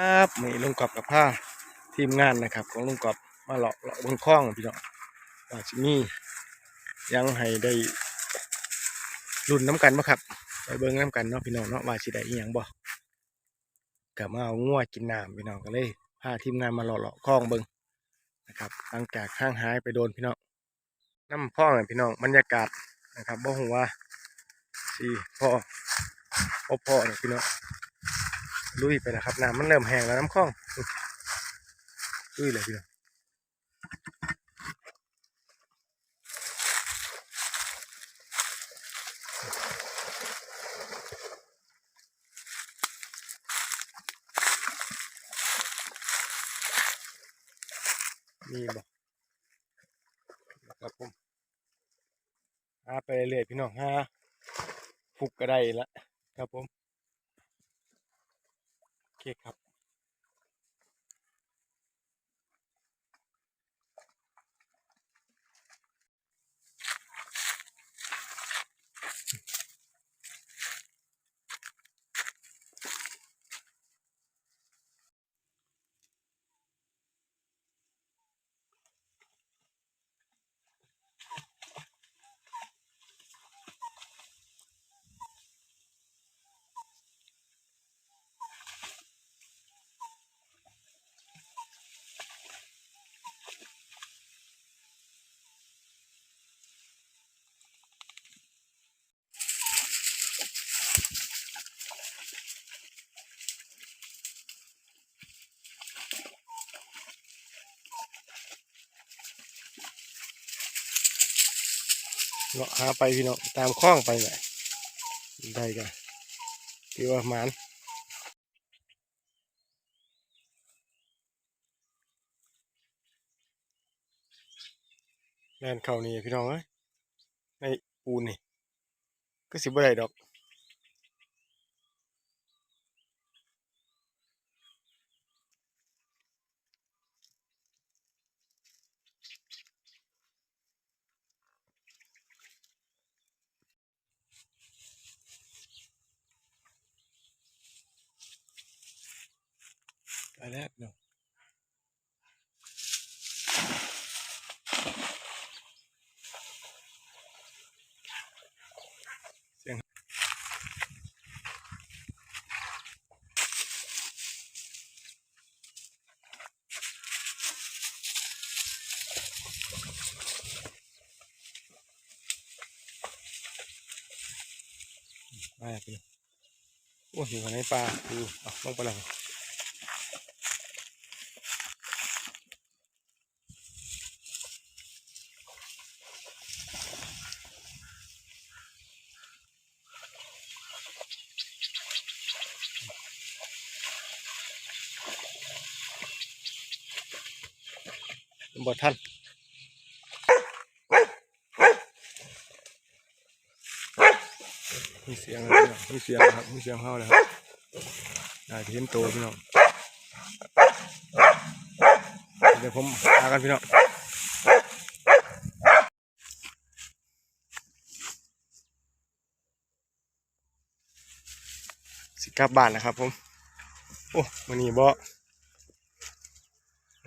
ครับมีลุงกอบกับผ้าทีมงานนะครับ ของลุงกอบมาเลาะเลาะบนคลองพี่น้องว่าสิมียังให้ได้รุ่นน้ำกันบ่ครับไปเบิ่งน้ำกันเนาะพี่น้องเนาะว่าสิได้อีหยังบ่กลับมาเอางัวกินน้ำพี่น้องก็เลยพาทีมงานมาเลาะเลาะคลองเบิ่งนะครับหลังจากข้างหายไปโดนพี่น้องน้ำคลองน่ะพี่น้องบรรยากาศนะครับบ่ฮู้ว่าสิพ่อพ่อพ่อเนี่ยพี่น้อง ลุยไปนะครับน้ำมันเริ่มแห้งแล้วน้ำคลองลุยเลยพี่น้องมีบ่ครับผมหาไปเรื่อยๆพี่น้องหาฟุกก็ไดละครับผม เคครับ เลาะหาไปพี่น้องตามคล้องไปเลยได้กันคือว่ามานแล่นเข่านี่พี่น้องเอ้ยในปูนนี่ก็สิบ่ได้ดอก แล้วเนาะมาพี่น้องโอ้ยอยู่ในป่าดูเอาลงไปแล้ว บ่ทันมีเสียงแล้วพี่น้องมีเสียงครับมีเสียงเข้าแล้วครับได้เห็นโตพี่น้องเดี๋ยวผมพากันพี่น้องสิกลับบ้านนะครับผม โอ้มันนี่บ่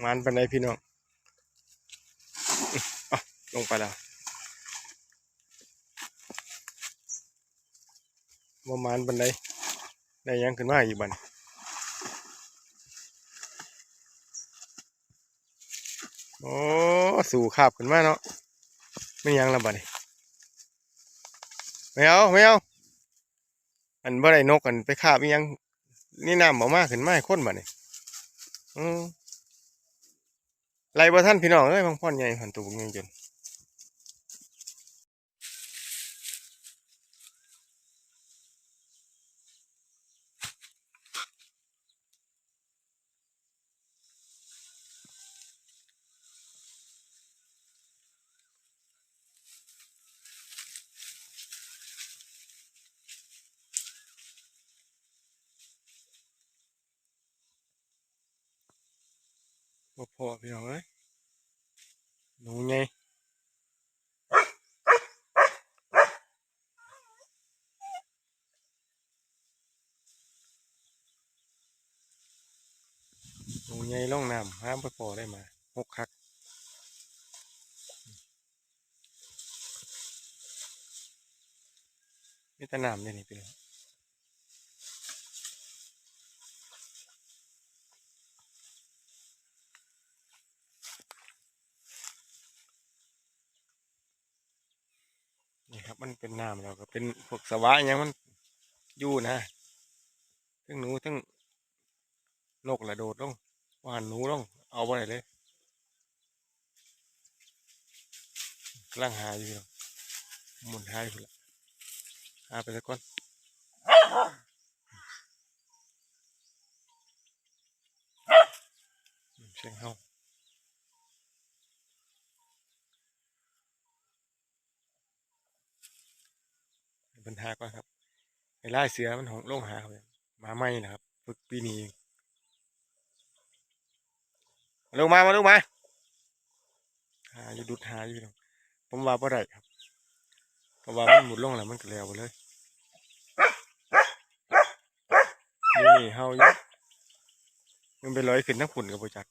มันปันไดพี่น้อง ลงไปแล้วบ่มันปันไดได้ยังขึ้นมาอีกบันโอ้สู่ขาบขึ้นมาเนาะไม่ยังละบันี้ไม่เอาไม่เอาอันบ่ได้นกอันไปคาบยังนี่น้ำออกมาขึ้นมาให้นบัดนี้อืมไล่บ่ท่านพี่น้องเอ้ยบางพ่อนใหญ่หันตัวบุกใหญ่จน พอพี่น้องเอ้ยหนูไงใหญ่ล่องน้ำห้ามไปพอได้มาหกคักมีแต่น้ำเนี่ยนี่พี่น้องนี่ครับ มันเป็นน้ำแล้วก็เป็นพวกสวะอหยังมันอยู่นะทั้งหนูทั้งนกระโดดลงว่านหนูลงเอาไปเลยกำลังหาอยู่พี่น้องหมุนหายู่ละหาไปสักก่อนเสียงเฮา ปัญหาก่อนครับไอ้ล่าเสือมันของลงหาเขาเนี่ยมาไม่นะครับฝึกปีนี้มาลงมามาลงมาหาอยู่ดุดหาอยู่พี่น้องผมว่าบ่ได้ครับเพราะว่ามันหมุดลงแล้วมันก็แล้วไปเลยนี่นี่เฮาอยู่มันไปลอยขึ้นทั้งฝุ่นกับบ่จัก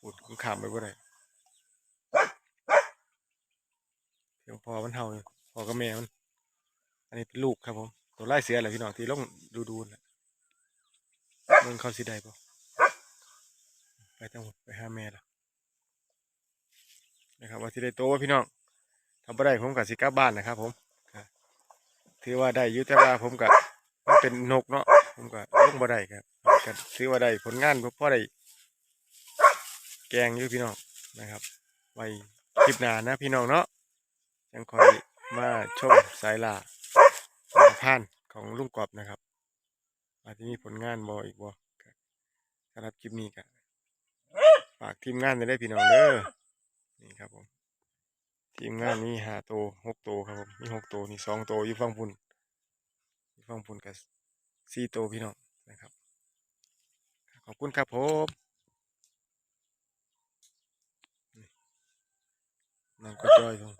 ฝุ่นมันขามไปบ่ได้เพียงพอมันเฮาพอกับแม่มัน อันนี้เป็นลูกครับผมตัวไล่เสือแหละพี่น้องที่ลงดูดูๆน่ะเมืองเขาสิได้ปะไปทั้งหมดไปห้าแม่ละนะครับว่าสิได้โตวพี่น้องทำบ่ได้ผมกับสิกลับบ้านนะครับ ผมถือว่าได้ยุแต่ว่าผมกับมันเป็นนกเนาะผมก็ลงบ่ได้ครับก็ถือว่าได้ผลงานพ่อได้แกงอยู่พี่น้องนะครับ ไว้คลิปหน้านะพี่น้องเนาะยังคอยมาชมสายล่า สารพันของลุงกอบนะครับ อาจจะมีผลงานบออีกบอสำหรับคลิปนี้กันฝากทีมงานได้พี่น้องเด้อนี่ครับผมทีมงานนี้หาโตหกโตครับผมมีหกโตนี่สองโตอยู่ฝั่งพุ่นอยู่ฝั่งพุ่นกับสี่โตพี่น้องนะครับ ขอบคุณครับผมนี่นั่นก็จอยตรง